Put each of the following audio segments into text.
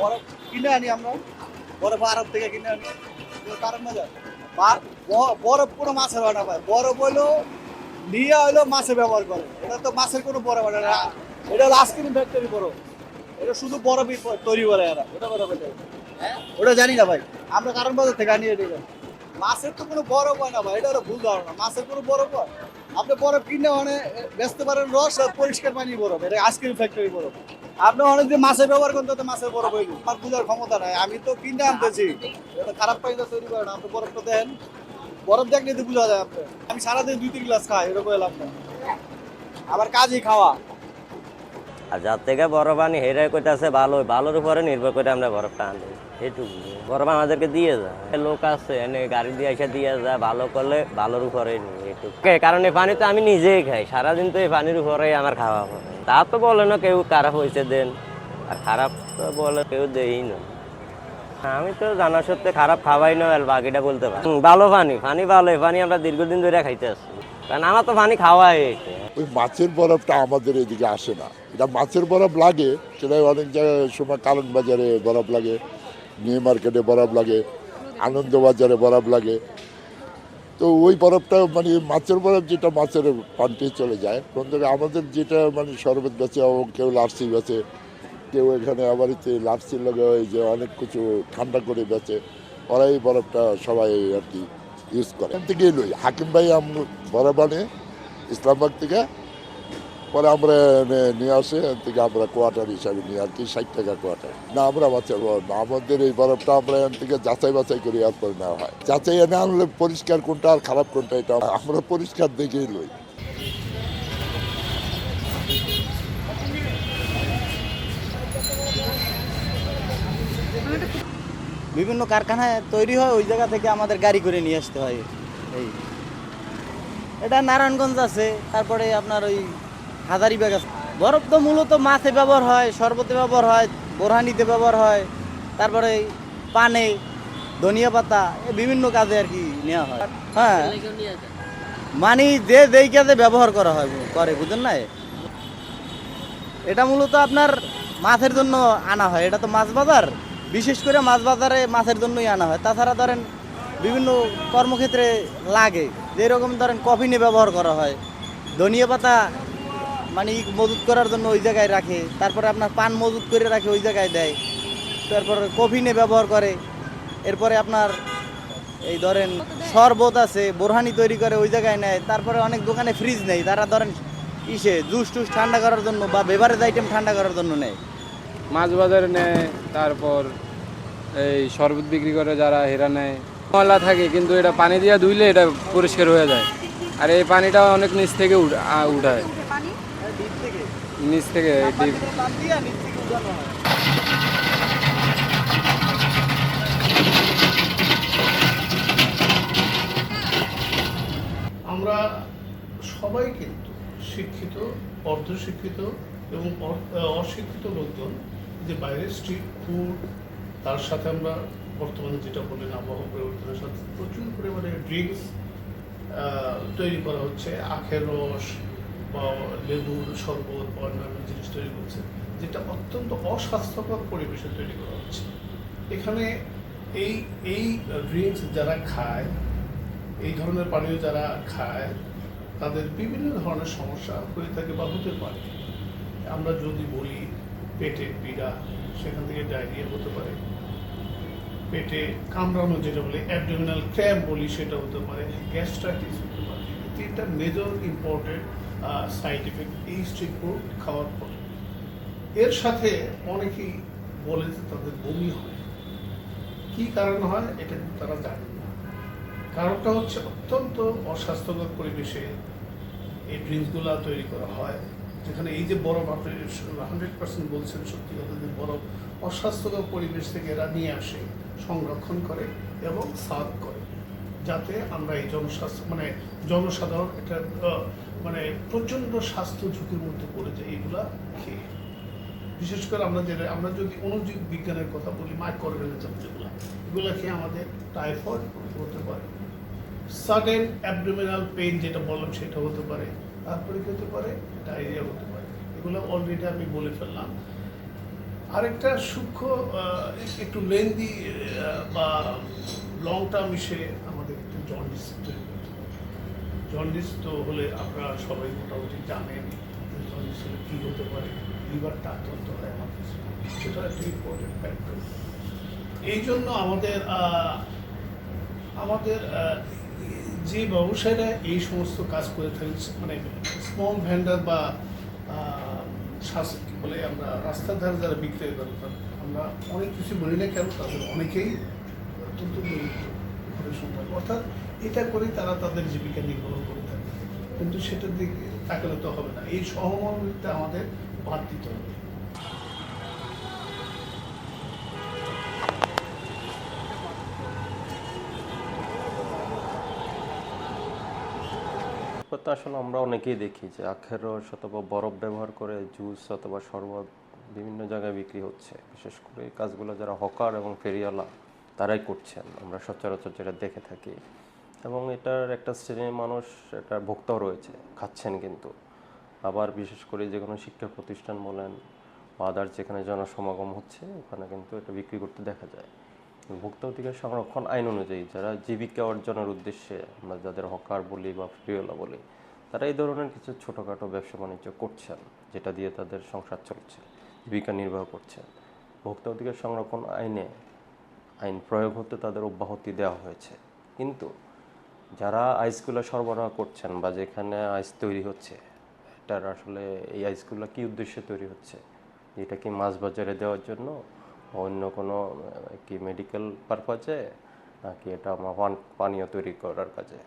বরফ কিনে আনি আমরা। বরফ আরব থেকে কিনে আনি। কারণ মজা বরফ কোনো মাছের বানা পায়। বরফ হলো নিয়ে হলো মাছে ব্যবহার করে। এটা তো মাছের কোনো বরফ বানা না। এটা হলো আইসক্রিম ফ্যাক্টরি বরফ এটা শুধু বরফই তৈরি করে এরা। ওটা বরফ এটা ওটা জানি না ভাই। আমরা কারণ বাজার থেকে আনি এটা মাছের তো কোনো বরফ হয় না ভাই। এটা হলো ভুল ধারণা। মাছের কোনো বরফ হয় আপনি বরফ কিনে মানে বেচতে পারেন রস পরিষ্কার পানি বরফ এটা আইসক্রিম ফ্যাক্টরি বরফ আপনি অনেক যে মাছের ব্যবহার করতে তো মাছের বরফ হইল আমার বুঝার ক্ষমতা নাই। আমি তো কিনে আনতেছি। খারাপ তো তৈরি করে না। আপনি বরফটা দেন। বরফ দেখলে তো বোঝা যায় আপনি আমি সারাদিন দুই, তিন গ্লাস খাই, এরকম এলাম না। আবার কাজই খাওয়া। আর যার থেকে বরফ আনি হেরে কইতাছে, ভালো, ভালোর উপরে নির্ভর করে আমরা বরফটা আনি এটুকু। বরফ আমাদেরকে দিয়ে যায়। লোক আছে, এনে গাড়ি দিয়ে এসে দিয়ে যায়। ভালো করলে ভালোর উপরে নিই এটুকু। কারণ এই পানি তো আমি নিজেই খাই। সারাদিন তো এই পানির উপরেই আমার খাওয়া হয়। তা তো বলে না কেউ খারাপ হয়েছে দেন। আর খারাপ তো বলে কেউ দেই না। আমি তো জানা সত্ত্বে খারাপ খাওয়াই না, আর বাকিটা বলতে পারি। ভালো পানি পানি ভালো পানি আমরা দীর্ঘদিন ধরে খাইতে আসছি। কারণ আমার তো পানি খাওয়াই ওই মাছের বরফটা আমাদের এদিকে আসে না। এটা মাছের বরফ লাগে সেটা অনেক জায়গায় সময় কারণ বাজারে বরফ লাগে, নিউ মার্কেটে বরফ লাগে, আনন্দবাজারে বরফ লাগে। তো ওই বরফটা মানে মাছের বরফ যেটা মাছের পান্টে চলে যায়। বন্ধুরা, আমাদের যেটা মানে শরবত গাছে এবং কেউ লার্সি গাছে কেউ এখানে আবার এতে লার্সির লগে ওই যে অনেক কিছু ঠান্ডা করে বেচে, ওরা এই বরফটা সবাই আর কি ইউজ করে। এখান থেকে লই, হাকিম ভাই আম বরফ আনে ইসলামবাগ থেকে। পরে আমরা নিয়ে আসে থেকে আমরা কোয়ার্টার হিসাবে নিয়ে আর কি ষাট টাকা কোয়ার্টার না আমরা বাচ্চা না আমাদের এই বরফটা আমরা এখান থেকে যাচাই বাছাই করে আর এরপরে নেওয়া হয় যাচাই এনে আনলে পরিষ্কার কোনটা আর খারাপ কোনটা এটা আমরা পরিষ্কার দেখেই লই বিভিন্ন কারখানায় তৈরি হয়, ওই জায়গা থেকে আমাদের গাড়ি করে নিয়ে আসতে হয়। এই। এটা নারায়ণগঞ্জ আছে, তারপরে আপনার ওই হাজারিবাগ আছে। বরফ তো মূলত মাছে ব্যবহার হয়, শরবতে ব্যবহার হয়, বোরহানিতে ব্যবহার হয়, তারপরে পানে, ধনিয়া পাতা বিভিন্ন কাজে আর কি নেওয়া হয়। হ্যাঁ। মানে যে যেই কাজে ব্যবহার করা হয়, করে, বুঝলেন না এটা মূলত আপনার মাছের জন্য আনা হয়। এটা তো মাছ বাজার। বিশেষ করে মাছ বাজারে মাছের জন্যই আনা হয়। তাছাড়া ধরেন বিভিন্ন কর্মক্ষেত্রে লাগে। যেরকম ধরেন কফিনে ব্যবহার করা হয়। ধনিয়া পাতা মানে মজুত করার জন্য ওই জায়গায় রাখে। তারপরে আপনার পান মজুত করে রাখে ওই জায়গায় দেয়। তারপরে কফিনে ব্যবহার করে। এরপরে আপনার এই ধরেন শরবত আছে, বোরহানি তৈরি করে ওই জায়গায় নেয়। তারপরে অনেক দোকানে ফ্রিজ নেই। তারা ধরেন ইসে জুস টুস ঠান্ডা করার জন্য বা বেভারেজ আইটেম ঠান্ডা করার জন্য নেয়। মাছ বাজারে নেয়, তারপর এই শরবত বিক্রি করে যারা হেরা নেয়। ময়লা থাকে, কিন্তু এটা পানি দিয়ে ধুইলে এটা পরিষ্কার হয়ে যায়। আর এই পানিটা অনেক নিচ থেকে উঠ- উঠায়। নিচ থেকে ডিপ। আমরা সবাই কিন্তু শিক্ষিত অর্ধশিক্ষিত এবং অশিক্ষিত লোকজন যে বাইরে স্ট্রিট ফুড তার সাথে আমরা বর্তমানে যেটা বললেন আবহাওয়া পরিবর্তনের সাথে প্রচুর পরিমাণে ড্রিঙ্কস তৈরি করা হচ্ছে আখের রস বা লেবুর শরবত বা অন্যান্য জিনিস তৈরি করছে, যেটা অত্যন্ত অস্বাস্থ্যকর পরিবেশে তৈরি করা হচ্ছে। এখানে এই এই ড্রিঙ্কস যারা খায়, এই ধরনের পানীয় যারা খায়, তাদের বিভিন্ন ধরনের সমস্যা হয়ে থাকে বা হতে পারে। আমরা যদি বলি পেটে পীড়া, সেখান থেকে ডায়রিয়া হতে পারে। পেটে কামড়ানো যেটা বলি অ্যাবডোমিনাল ক্র্যাম্প বলি সেটা হতে পারে গ্যাস্ট্রাইটিস হতে পারে। তিনটা মেজর ইম্পর্টেন্ট সাইড এফেক্ট এই স্ট্রিট খাওয়ার পর এর সাথে অনেকেই বলে যে তাদের বমি হয়। কি কারণ হয় এটা কিন্তু তারা জানে না। কারণটা হচ্ছে অত্যন্ত অস্বাস্থ্যকর পরিবেশে এই ড্রিঙ্কসগুলো তৈরি করা হয়, যেখানে এই যে বরফ আপনি হান্ড্রেড পার্সেন্ট বলছেন সত্যি কথা যে বরফ অস্বাস্থ্যকর পরিবেশ থেকে এরা নিয়ে আসে, সংরক্ষণ করে এবং সার্ভ করে। যাতে আমরা এই জনস্বাস্থ্য মানে জনসাধারণ আহ, মানে প্রচণ্ড স্বাস্থ্য ঝুঁকির মধ্যে পড়ে যায় এইগুলা খেয়ে। বিশেষ করে আমরা যেটা আমরা যদি অনুজীব বিজ্ঞানের কথা বলি মাইক্রো অর্গানিজম যেগুলো এগুলো খেয়ে আমাদের টাইফয়েড হতে পারে। সাডেন অ্যাবডোমিনাল পেইন যেটা বললাম সেটা হতে পারে। তারপরে কি হতে পারে? ডায়রিয়া হতে পারে। এগুলো অলরেডি আমি বলে ফেললাম। আরেকটা সূক্ষ্ম একটু লেন্দি বা লং টার্ম ইসে আমাদের একটু জন্ডিস। জন্ডিস তো হলে আপনারা সবাই মোটামুটি জানেন জন্ডিস হলে কী হতে পারে লিভারটা আক্রান্ত হয় আমাদের সেটা একটা ইম্পর্টেন্ট ফ্যাক্টর এই জন্য আমাদের আমাদের যে ব্যবসায়ীরা এই সমস্ত কাজ করে থাকেন মানে স্মল ভ্যান্ডার বা বলে, আমরা রাস্তার ধারে যারা বিক্রয় করে তাদের আমরা অনেক কিছু বলি না কেন, তাদের অনেকেই অত্যন্ত ঘরের সংখ্যা অর্থাৎ এটা করেই তারা তাদের জীবিকা নির্বাহ করে থাকে। কিন্তু সেটার দিকে তাকালে তো হবে না। এই সহমর্মিতা আমাদের বাদ দিতে হবে। আসলে আমরা অনেকেই দেখি যে আখের রস অথবা বরফ ব্যবহার করে জুস অথবা শরবত বিভিন্ন জায়গায় বিক্রি হচ্ছে। বিশেষ করে কাজগুলো যারা হকার এবং ফেরিওয়ালা তারাই করছেন। আমরা সচরাচর যেটা দেখে থাকি। এবং এটার একটা শ্রেণির মানুষ এটা ভোক্তাও রয়েছে, খাচ্ছেন কিন্তু। আবার বিশেষ করে যে কোনো শিক্ষা প্রতিষ্ঠান বলেন বা আদার্স যেখানে জনসমাগম হচ্ছে, ওখানে কিন্তু এটা বিক্রি করতে দেখা যায়। ভোক্তা অধিকার সংরক্ষণ আইন অনুযায়ী যারা জীবিকা অর্জনের উদ্দেশ্যে, আমরা যাদের হকার বলি বা ফ্রিওলা বলি, তারা এই ধরনের কিছু ছোটোখাটো ব্যবসা বাণিজ্য করছেন, যেটা দিয়ে তাদের সংসার চলছে, জীবিকা নির্বাহ করছেন। ভোক্তা অধিকার সংরক্ষণ আইনে আইন প্রয়োগ হতে তাদের অব্যাহতি দেওয়া হয়েছে। কিন্তু যারা আইসগুলো সরবরাহ করছেন বা যেখানে আইস তৈরি হচ্ছে, এটার আসলে এই আইসগুলো কি উদ্দেশ্যে তৈরি হচ্ছে? এটা কি মাছ বাজারে দেওয়ার জন্য অন্য কোনো কি মেডিকেল পারপাজে নাকি এটা পানীয় তৈরি করার কাজে?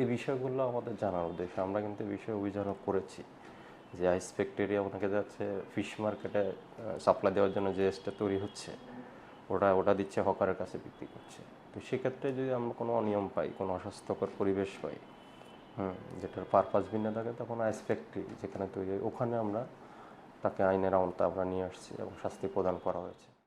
এই বিষয়গুলো আমাদের জানার উদ্দেশ্যে। আমরা কিন্তু বিষয়ে অভিযানও করেছি যে আইস ফ্যাক্টরি আপনাকে যাচ্ছে ফিশ মার্কেটে সাপ্লাই দেওয়ার জন্য যে তৈরি হচ্ছে। ওটা ওটা দিচ্ছে, হকারের কাছে বিক্রি করছে। তো সেক্ষেত্রে যদি আমরা কোনো অনিয়ম পাই, কোনো অস্বাস্থ্যকর পরিবেশ পাই, হুম, যেটার পারপাস ভিন্ন থাকে, তখন আইস ফ্যাক্টরি যেখানে তৈরি হয়, ওখানে আমরা তাকে আইনের আওতা আমরা নিয়ে আসছি এবং শাস্তি প্রদান করা হয়েছে।